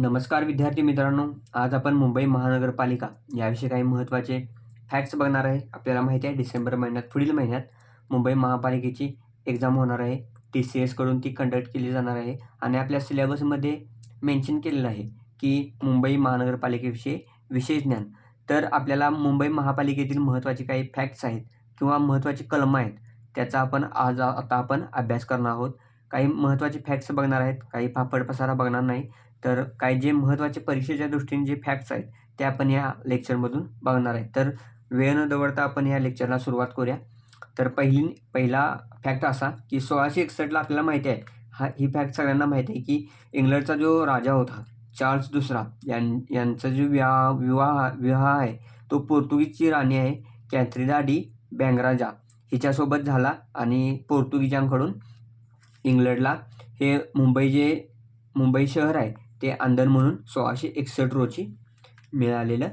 नमस्कार विद्यार्थी मित्रांनो. आज आपण मुंबई महानगरपालिका याविषयी काही महत्त्वाचे फॅक्ट्स बघणार आहे. आपल्याला माहिती आहे डिसेंबर महिन्यात पुढील महिन्यात मुंबई महापालिकेची एक्झाम होणार आहे. टी सी एसकडून ती कंडक्ट केली जाणार आहे आणि आपल्या सिलेबसमध्ये मेन्शन केलेलं आहे की मुंबई महानगरपालिकेविषयी विशेष ज्ञान. तर आपल्याला मुंबई महापालिकेतील महत्त्वाचे काही फॅक्ट्स आहेत किंवा महत्त्वाचे कलमं आहेत त्याचा आपण आज आता आपण अभ्यास करणार आहोत. काही महत्त्वाचे फॅक्ट्स बघणार आहेत काही फापड पसारा बघणार नाही. तर काही जे महत्त्वाचे परीक्षेच्या दृष्टीने जे फॅक्ट्स आहेत ते आपण या लेक्चरमधून बघणार आहे. तर वेळ न दवडता आपण या लेक्चरला सुरुवात करूया. तर पहिली पहिला फॅक्ट असा की सोळाशे एकसष्टला आपल्याला माहिती आहे हा ही फॅक्ट सगळ्यांना माहिती आहे की इंग्लंडचा जो राजा होता चार्ल्स दुसरा यां यांचा जो विवाह विवाह विवाह आहे तो पोर्तुगीजची राणी आहे कॅथरिना डी बँगराजा. हिच्यासोबत झाला आणि पोर्तुगीजांकडून इंग्लंडला हे मुंबई जे मुंबई शहर आहे ते अंदर म्हणून सोळाशे एकसष्ट रोजी मिळालेलं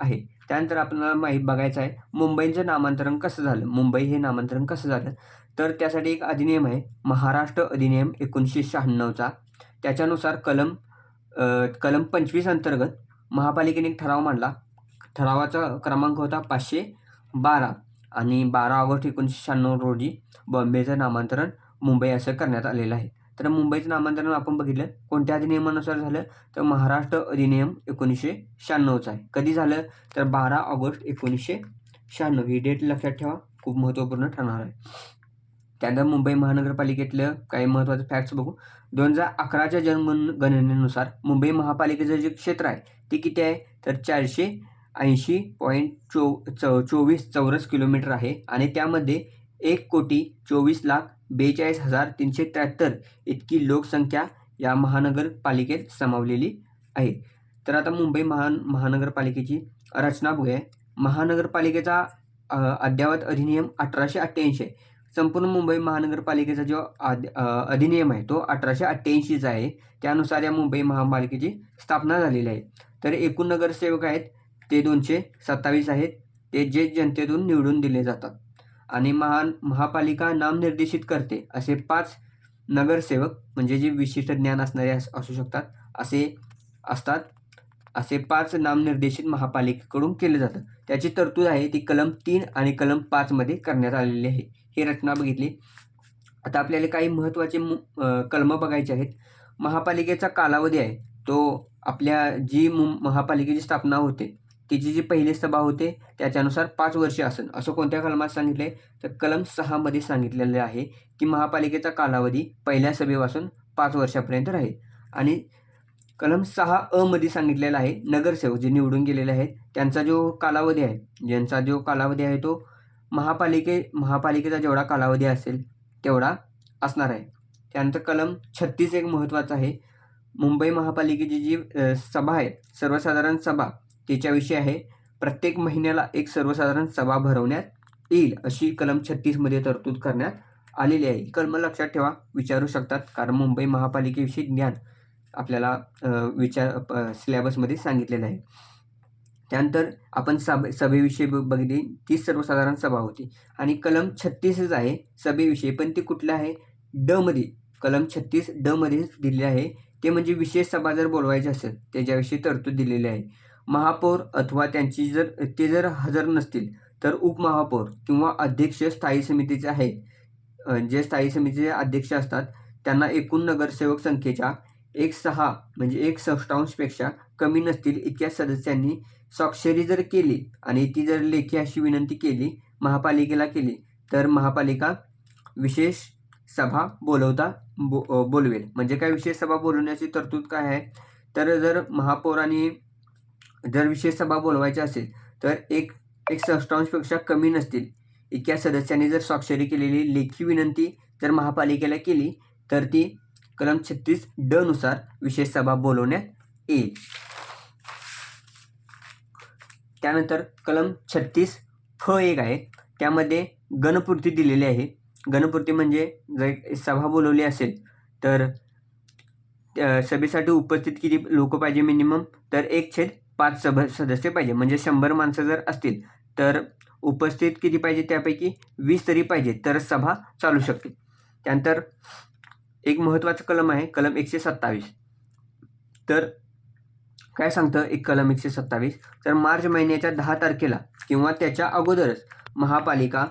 आहे. त्यानंतर आपल्याला माहीत बघायचं आहे मुंबईचं नामांतरण कसं झालं? मुंबई हे नामांतरण कसं झालं? तर त्यासाठी एक अधिनियम आहे महाराष्ट्र अधिनियम एकोणीसशे शहाण्णवचा. त्याच्यानुसार कलम कलम पंचवीस अंतर्गत महापालिकेने एक ठराव मांडला. ठरावाचा क्रमांक होता पाचशे बारा आणि बारा ऑगस्ट एकोणीसशे शहाण्णव रोजी बॉम्बेचं नामांतरण मुंबई असं करण्यात आलेलं आहे. तर मुंबईचं नामांतरण आपण बघितलं. कोणत्या अधिनियमानुसार झालं? तर महाराष्ट्र अधिनियम एकोणीसशे शहाण्णवचा आहे. कधी झालं? तर बारा ऑगस्ट एकोणीसशे शहाण्णव. ही डेट लक्षात ठेवा. खूप महत्त्वपूर्ण ठरणार आहे. त्यानंतर मुंबई महानगरपालिकेतलं काही महत्त्वाचे फॅक्ट्स बघू. दोन हजार अकराच्या जनगणनेनुसार मुंबई महापालिकेचं जे क्षेत्र आहे ते किती आहे? तर चारशे ऐंशी पॉईंट चो चौ चोवीस चौरस किलोमीटर आहे. आणि त्यामध्ये एक कोटी चोवीस लाख बेचाळीस हजार तीनशे त्र्याहत्तर इतकी लोकसंख्या या महानगरपालिकेत सामावलेली आहे. तर आता मुंबई महान महानगरपालिकेची रचना बघूया. महानगरपालिकेचा अद्ययावत अधिनियम अठराशे अठ्ठ्याऐंशी. आहे संपूर्ण मुंबई महानगरपालिकेचा जो आद अधिनियम आहे तो अठराशे अठ्ठ्याऐंशीचा आहे. त्यानुसार या मुंबई महापालिकेची स्थापना झालेली आहे. तर एकूण नगरसेवक आहेत ते दोनशे सत्तावीस आहेत. ते जे जनतेतून निवडून दिले जातात. आणि महान महापालिका नामनिर्देशित करते असे पाच नगरसेवक म्हणजे जे विशिष्ट ज्ञान असणारे असू शकतात असे असतात असे पाच नामनिर्देशित महापालिकेकडून केले जातं त्याची तरतूद आहे ती कलम तीन आणि कलम पाचमध्ये करण्यात आलेली आहे. ही रचना बघितली. आता आपल्याला काही महत्त्वाचे मु कलमं बघायचे आहेत. महापालिकेचा कालावधी आहे. तो आपल्या जी मु महापालिकेची स्थापना होते तिची जी पहिली सभा होते त्याच्यानुसार पाच वर्षे असेल असं कोणत्या कलमात सांगितले? तर कलम सहामध्ये सांगितलेले आहे की महापालिकेचा कालावधी पहिल्या सभेपासून पाच वर्षापर्यंत राहील. आणि कलम सहा अ मध्ये सांगितलेला आहे नगरसेवक जे निवडून गेलेले आहेत त्यांचा जो कालावधी आहे ज्यांचा जो कालावधी आहे तो महापालिके महापालिकेचा जेवढा कालावधी असेल तेवढा असणार आहे. त्यानंतर कलम छत्तीस एक महत्त्वाचा आहे. मुंबई महापालिकेची जी सभा आहे सर्वसाधारण सभा त्याच्याविषयी आहे. प्रत्येक महिन्याला एक सर्वसाधारण सभा भरवण्यात येईल अशी कलम छत्तीसमध्ये तरतूद करण्यात आलेली आहे. ही कलम लक्षात ठेवा विचारू शकतात कारण मुंबई महापालिकेविषयी ज्ञान आपल्याला विचार प- सिलेबसमध्ये सांगितलेलं आहे. त्यानंतर आपण सभ सभेविषयी बघितली ती सर्वसाधारण सभा होती. आणि कलम छत्तीसच आहे सभेविषयी पण ती कुठलं आहे? ड मध्ये. कलम छत्तीस ड मध्येच दिलेली आहे. ते म्हणजे विशेष सभा जर बोलवायची असेल त्याच्याविषयी तरतूद दिलेली आहे. महापौर अथवा त्यांची जर ते जर हजर नसतील तर उपमहापौर किंवा अध्यक्ष स्थायी समितीचे आहे जे स्थायी समितीचे अध्यक्ष असतात त्यांना एकूण नगरसेवक संख्येच्या एक सहा म्हणजे एक षष्टांशपेक्षा कमी नसतील इतक्या सदस्यांनी स्वाक्षरी जर केली आणि ती जर लेखी अशी विनंती केली महापालिकेला केली तर महापालिका विशेष सभा बोलवता बो बोलवेल. म्हणजे काय विशेष सभा बोलवण्याची तरतूद काय आहे? तर जर महापौरांनी जर विशेष सभा बोलवायची असेल तर एक एक षष्टांशपेक्षा कमी नसतील. इतक्या सदस्यांनी जर स्वाक्षरी केलेली लेखी विनंती जर महापालिकेला केली तर ती कलम छत्तीस ड नुसार विशेष सभा बोलवण्यात येईल. त्यानंतर कलम छत्तीस फ एक आहे. त्यामध्ये गणपूर्ती दिलेली आहे. गणपूर्ती म्हणजे जर सभा बोलवली असेल तर त्या सभेसाठी उपस्थित किती लोक पाहिजे मिनिमम तर एक छेद पाच सभ सदस्य पाहिजे. म्हणजे शंभर माणसं जर असतील तर उपस्थित किती पाहिजे त्यापैकी? वीस तरी पाहिजे तर सभा चालू शकते त्यानंतर एक महत्त्वाचं कलम आहे कलम एकशे सत्तावीस. तर काय सांगतं एक कलम एकशे सत्तावीस? तर मार्च महिन्याच्या दहा तारखेला किंवा त्याच्या अगोदरच महापालिका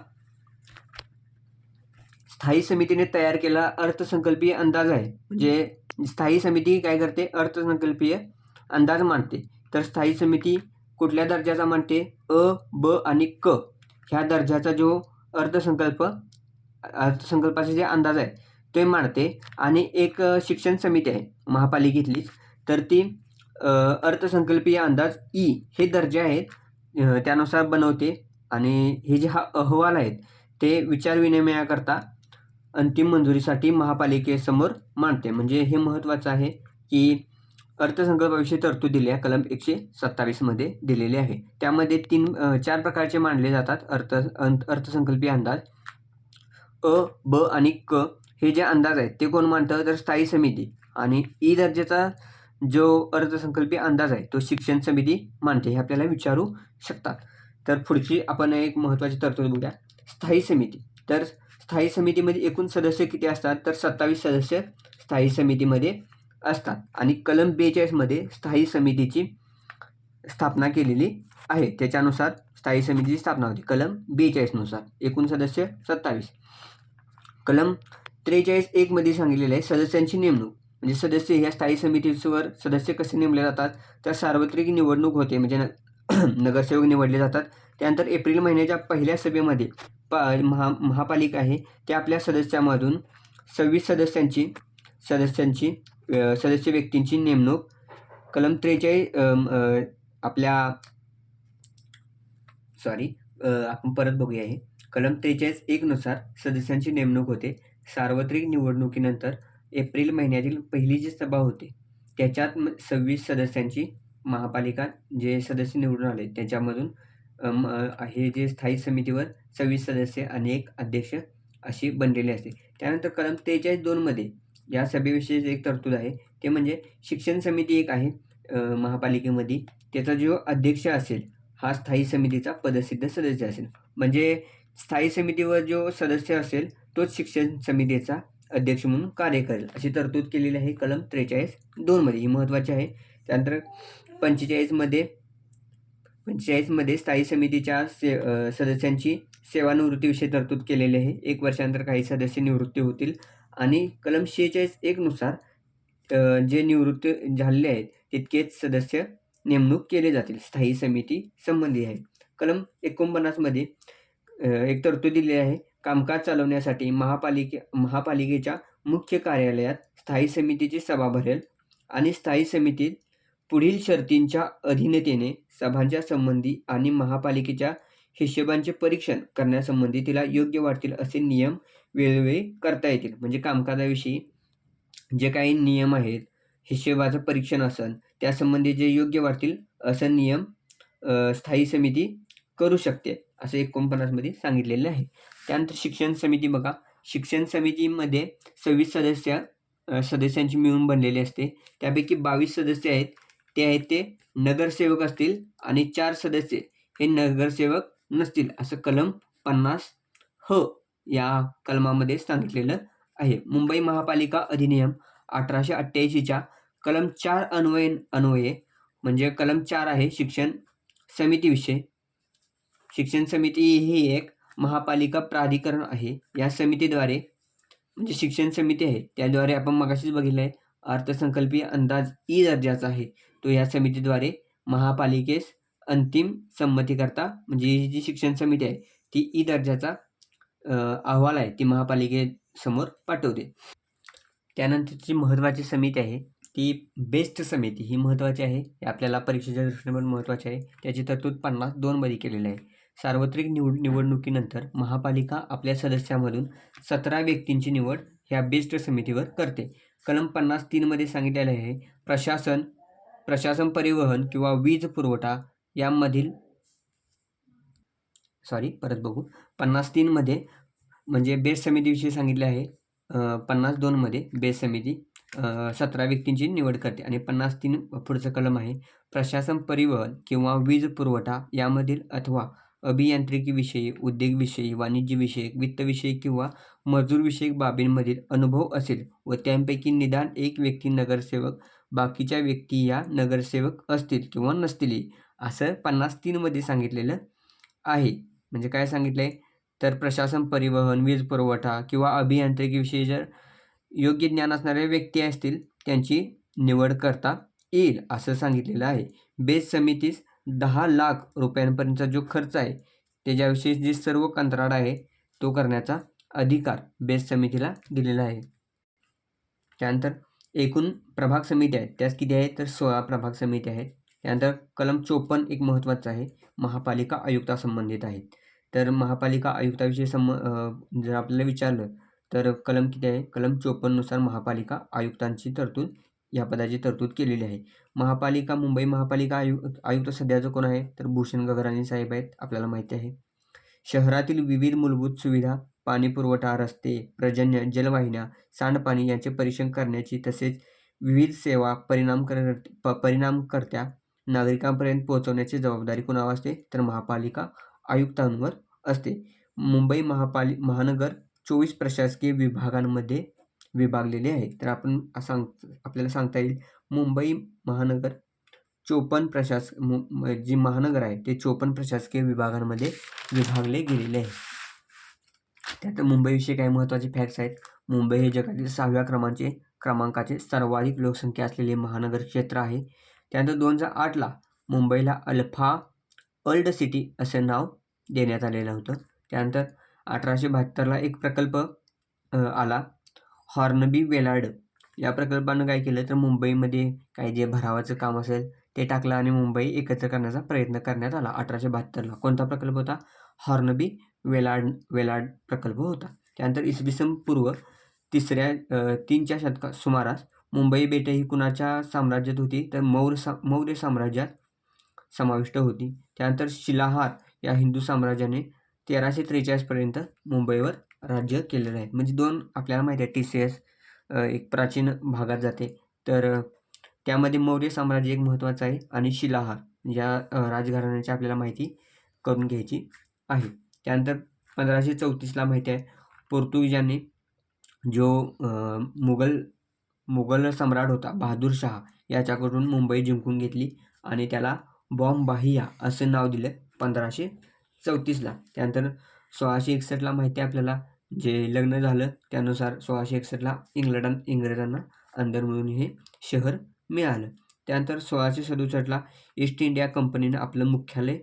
स्थायी समितीने तयार केला अर्थसंकल्पीय अंदाज आहे. म्हणजे स्थायी समिती काय करते? अर्थसंकल्पीय अंदाज मानते तर स्थायी समिती कुठल्या दर्जाचा म्हणते? अ ब आणि क. ह्या दर्जाचा जो अर्थसंकल्प अर्थसंकल्पाचे जे अंदाज आहे ते मांडते. आणि एक शिक्षण समिती आहे महापालिकेतलीच. तर ती अर्थसंकल्पीय अंदाज ई हे दर्जे आहेत त्यानुसार बनवते. आणि हे जे हा अहवाल आहेत ते विचारविनिमयाकरता अंतिम मंजुरीसाठी महापालिकेसमोर मांडते. म्हणजे हे महत्त्वाचं आहे की अर्थसंकल्पाविषयी तरतूद दिली आहे. कलम एकशे सत्तावीसमध्ये दिलेली आहे. त्यामध्ये तीन चार प्रकारचे मानले जातात. अर्थ अंत अर्थसंकल्पीय अंदाज. अ ब आणि क हे जे अंदाज आहेत ते कोण मानतं तर स्थायी समिती आणि ई दर्जाचा जो अर्थसंकल्पीय अंदाज आहे तो शिक्षण समिती मांडते. हे आपल्याला विचारू शकतात. तर पुढची आपण एक महत्त्वाची तरतूद बघूया. स्थायी समिती. तर स्थायी समितीमध्ये एकूण सदस्य किती असतात? तर सत्तावीस सदस्य स्थायी समितीमध्ये असतात. आणि कलम बेचाळीसमध्ये स्थायी समितीची स्थापना केलेली आहे. त्याच्यानुसार स्थायी समितीची स्थापना होती. कलम बेचाळीसनुसार एकूण सदस्य सत्तावीस. कलम त्रेचाळीस एकमध्ये सांगितलेलं आहे सदस्यांची नेमणूक. म्हणजे सदस्य ह्या स्थायी समितीवर सदस्य कसे नेमले जातात? तर सार्वत्रिक निवडणूक होते. म्हणजे न नगरसेवक निवडले जातात. त्यानंतर एप्रिल महिन्याच्या पहिल्या सभेमध्ये पा महा महापालिका आहे. त्या आपल्या सदस्यामधून सव्वीस सदस्यांची सदस्यांची सदस्य व्यक्तींची नेमणूक. कलम त्रेचाळीस आपल्या सॉरी आपण परत बघूया हे. कलम त्रेचाळीस एकनुसार सदस्यांची नेमणूक होते. सार्वत्रिक निवडणुकीनंतर एप्रिल महिन्यातील पहिली जी सभा होते त्याच्यात म- सव्वीस सदस्यांची महापालिका जे सदस्य निवडून आले त्याच्यामधून हे जे स्थायी समितीवर सव्वीस सदस्य आणि एक अध्यक्ष अशी बनलेली असते. त्यानंतर कलम त्रेचाळीस दोनमध्ये या सभेविषयी एक तरतूद आहे. ते म्हणजे शिक्षण समिती एक आहे महापालिकेमध्ये. त्याचा जो अध्यक्ष असेल हा स्थायी समितीचा पदसिद्ध सदस्य असेल. म्हणजे स्थायी समितीवर जो सदस्य असेल तोच शिक्षण समितीचा अध्यक्ष म्हणून कार्य करेल. अशी तरतूद केलेली आहे कलम त्रेचाळीस दोनमध्ये ही महत्त्वाची आहे. त्यानंतर पंचेचाळीसमध्ये पंचेचाळीसमध्ये स्थायी समितीच्या से सदस्यांची सेवानिवृत्तीविषयी तरतूद केलेली आहे. एक वर्षानंतर काही सदस्य निवृत्ती होतील. आणि कलम शेहेचाळीस एकनुसार जे निवृत्त झालेले आहेत तितकेच सदस्य नेमणूक केले जातील. स्थायी समिती संबंधी आहे. कलम एकोणपन्नासमध्ये एक तरतूद दिली आहे. कामकाज चालवण्यासाठी महापालिके महापालिकेच्या मुख्य कार्यालयात स्थायी समितीची सभा भरेल आणि स्थायी समितीत पुढील शर्तींच्या अधीनतेने सभांच्या संबंधी आणि महापालिकेच्या हिशेबांचे परीक्षण करण्यासंबंधी तिला योग्य वाटतील असे नियम वेळोवेळी करता येतील. म्हणजे कामकाजाविषयी जे काही नियम आहेत हिशेबाचं परीक्षण असेल त्यासंबंधी जे योग्य वाटतील असं नियम स्थायी समिती करू शकते असं एकोणपन्नासमध्ये सांगितलेलं आहे. त्यानंतर शिक्षण समिती बघा. शिक्षण समितीमध्ये सव्वीस सदस्य सदस्यांची मिळून बनलेली असते. त्यापैकी बावीस सदस्य आहेत. ते आहेत ते नगरसेवक असतील आणि चार सदस्य हे नगरसेवक नसतील असं कलम पन्नास ह या कलमामध्ये सांगितलेलं आहे. मुंबई महापालिका अधिनियम अठराशे अठ्ठ्याऐंशीच्या कलम चार अन्वये अन्वये म्हणजे कलम चार आहे शिक्षण समितीविषयी शिक्षण समिती ही एक महापालिका प्राधिकरण आहे. या समितीद्वारे म्हणजे शिक्षण समिती आहे. त्याद्वारे आपण मगाशीच बघितलं आहे अर्थसंकल्पीय अंदाज ई दर्जाचा आहे. तो या समितीद्वारे महापालिकेस अंतिम संमतीकरता म्हणजे ही जी शिक्षण समिती आहे ती ई दर्जाचा अहवाल आहे ती महापालिकेसमोर पाठवते. त्यानंतरची महत्त्वाची समिती आहे ती बेस्ट समिती ही महत्त्वाची आहे. हे आपल्याला परीक्षेच्या दृष्टीने पण महत्त्वाची आहे. त्याची तरतूद पन्नास दोनमध्ये केलेली आहे. सार्वत्रिक निवड निवडणुकीनंतर महापालिका आपल्या सदस्यामधून सतरा व्यक्तींची निवड ह्या बेस्ट समितीवर करते. कलम पन्नास तीनमध्ये सांगितलेलं आहे प्रशासन प्रशासन परिवहन किंवा वीज पुरवठा यामधील सॉरी परत बघू. पन्नास तीनमध्ये म्हणजे बेस्ट समितीविषयी सांगितले आहे. पन्नास दोनमध्ये बेस्ट समिती सतरा व्यक्तींची निवड करते आणि पन्नास तीन पुढचं कलम आहे. प्रशासन परिवहन किंवा वीज पुरवठा यामधील अथवा अभियांत्रिकीविषयी उद्योगविषयी वाणिज्यविषयक वित्तविषयक किंवा मजूरविषयक बाबींमधील अनुभव असेल व त्यांपैकी निदान एक व्यक्ती नगरसेवक बाकीच्या व्यक्ती या नगरसेवक असतील किंवा नसतील असं पन्नास तीनमध्ये सांगितलेलं आहे. म्हणजे काय सांगितलं आहे तर प्रशासन परिवहन वीज पुरवठा किंवा अभियांत्रिकीविषयी जर योग्य ज्ञान असणारे व्यक्ती असतील त्यांची निवड करता येईल असं सांगितलेलं आहे. बेस समितीस दहा लाख रुपयांपर्यंतचा जो खर्च आहे त्याच्याविषयी जे सर्व कंत्राट आहे तो करण्याचा अधिकार बेस समितीला दिलेला आहे. त्यानंतर एकूण प्रभाग समिती आहेत त्यास किती आहेत तर सोळा प्रभाग समिती आहेत. त्यानंतर कलम चोपन्न एक महत्त्वाचं आहे महापालिका आयुक्तासंबंधित आहेत. तर महापालिका आयुक्ताविषयी सम जर आपल्याला विचारलं तर कलम किती आहे? कलम चोपन्ननुसार महापालिका आयुक्तांची तरतूद या पदाची तरतूद केलेली आहे. महापालिका मुंबई महापालिका आयु आयुक्त सध्याचं कोण आहे? तर भूषण गगराणी साहेब आहेत आपल्याला माहिती आहे. शहरातील विविध मूलभूत सुविधा पाणी पुरवठा रस्ते पर्जन्य जलवाहिन्या सांडपाणी यांचे परीक्षण करण्याची तसेच विविध सेवा परिणाम कर प परिणामकर्त्या नागरिकांपर्यंत पोहोचवण्याची जबाबदारी कुणावर असते? तर महापालिका आयुक्तांवर असते. मुंबई महापालि महानगर चोवीस प्रशासकीय विभागांमध्ये विभागलेले आहे तर आपण सांग आपल्याला सांगता येईल मुंबई महानगर चोपन्न प्रशास जी महानगर आहे ते चोपन्न प्रशासकीय विभागांमध्ये विभागले गेलेले आहे. त्यात मुंबईविषयी काही महत्त्वाचे फॅक्ट्स आहेत. मुंबई हे जगातील सहाव्या क्रमांचे क्रमांकाचे सर्वाधिक लोकसंख्या असलेले महानगर क्षेत्र आहे. त्यानंतर दोन हजार आठला मुंबईला अल्फा अल्ड सिटी असे नाव देण्यात आलेलं होतं. त्यानंतर अठराशे बहात्तरला एक प्रकल्प आला. हॉर्नबी वेलाड या प्रकल्पानं काय केलं तर मुंबईमध्ये काही जे भरावाचं काम असेल ते टाकलं आणि मुंबई एकत्र करण्याचा प्रयत्न करण्यात आला अठराशे बहात्तरला. कोणता प्रकल्प होता? हॉर्नबी वेलाड वेलाड प्रकल्प होता. त्यानंतर इसवी सन पूर्व तिसऱ्या तीनच्या शतका सुमारास मुंबई बेटे ही कुणाच्या साम्राज्यात होती? तर मौर्य सा मौर्य साम्राज्यात समाविष्ट होती. त्यानंतर शिलाहार या हिंदू साम्राज्याने तेराशे त्रेचाळीसपर्यंत मुंबईवर राज्य केलेलं आहे. म्हणजे दोन आपल्याला माहिती आहे टी सी एस एक प्राचीन भागात जाते. तर त्यामध्ये मौर्य साम्राज्य एक महत्त्वाचं आहे आणि शिलाहार या राजघराण्याची आपल्याला माहिती करून घ्यायची आहे. त्यानंतर पंधराशे चौतीसला माहिती आहे पोर्तुगीजांनी जो मुघल मुघल सम्राट होता बहादूर शहा याच्याकडून मुंबई जिंकून घेतली आणि त्याला बॉम्बाहिया असं नाव दिलं. पंधराशे चौतीसला त्यानंतर सोळाशे एकसष्टला माहिती आहे आपल्याला जे लग्न झालं त्यानुसार सोळाशे एकसष्टला इंग्लंडां इंग्रजांना अंदर मिळून हे शहर मिळालं. त्यानंतर सोळाशे सदुसष्टला ईस्ट इंडिया कंपनीनं आपलं मुख्यालय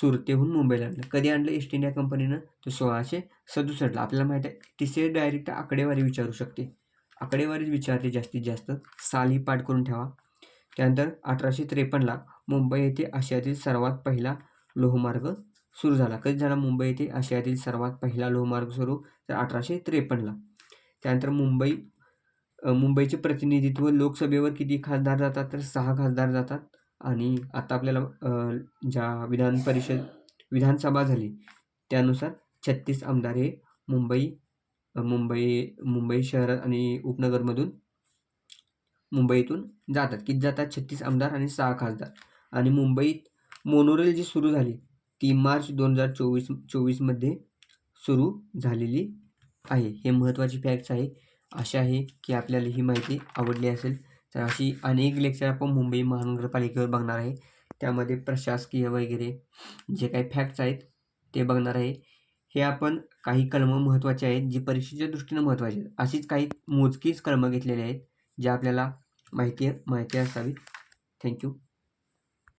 सुरतेहून मुंबईला आणलं. कधी आणलं ईस्ट इंडिया कंपनीनं? तर सोळाशे सदुसष्टला आपल्याला माहिती आहे टी डायरेक्ट आकडेवारी विचारू शकते. आकडेवारीच विचारते जास्तीत जास्त साली पाठ करून ठेवा. त्यानंतर अठराशे त्रेपन्नला मुंबई येथे आशियातील सर्वात पहिला लोहमार्ग सुरू झाला. कधी झाला मुंबई येथे. आशियातील सर्वात पहिला लोहमार्ग सुरू तर अठराशे त्रेपन्नला. त्यानंतर मुंबई मुंबईचे प्रतिनिधित्व लोकसभेवर किती खासदार जातात? तर सहा खासदार जातात. आणि आता आपल्याला ज्या विधान परिषद विधानसभा झाली त्यानुसार छत्तीस आमदार हे मुंबई मुंबई मुंबई शहर आणि उपनगरमधून मुंबईतून जातात. किती जातात? छत्तीस आमदार आणि सहा खासदार. आणि मुंबईत मोनोरेल जी सुरू झाली ती मार्च दोन हजार चोवीस चोवीसमध्ये सुरू झालेली आहे. हे महत्त्वाची फॅक्ट्स आहे. आशा आहे की आपल्याला ही माहिती आवडली असेल. तर अशी अनेक लेक्चर आपण मुंबई महानगरपालिकेवर बघणार आहे. त्यामध्ये प्रशासकीय वगैरे जे काही फॅक्ट्स आहेत ते बघणार आहे. हे आपण काही कलमं महत्त्वाचे आहेत जी परीक्षेच्या दृष्टीनं महत्त्वाची आहेत. अशीच काही मोजकीच कलमं घेतलेली आहेत ज्या आपल्याला माहिती माहिती असावी थँक्यू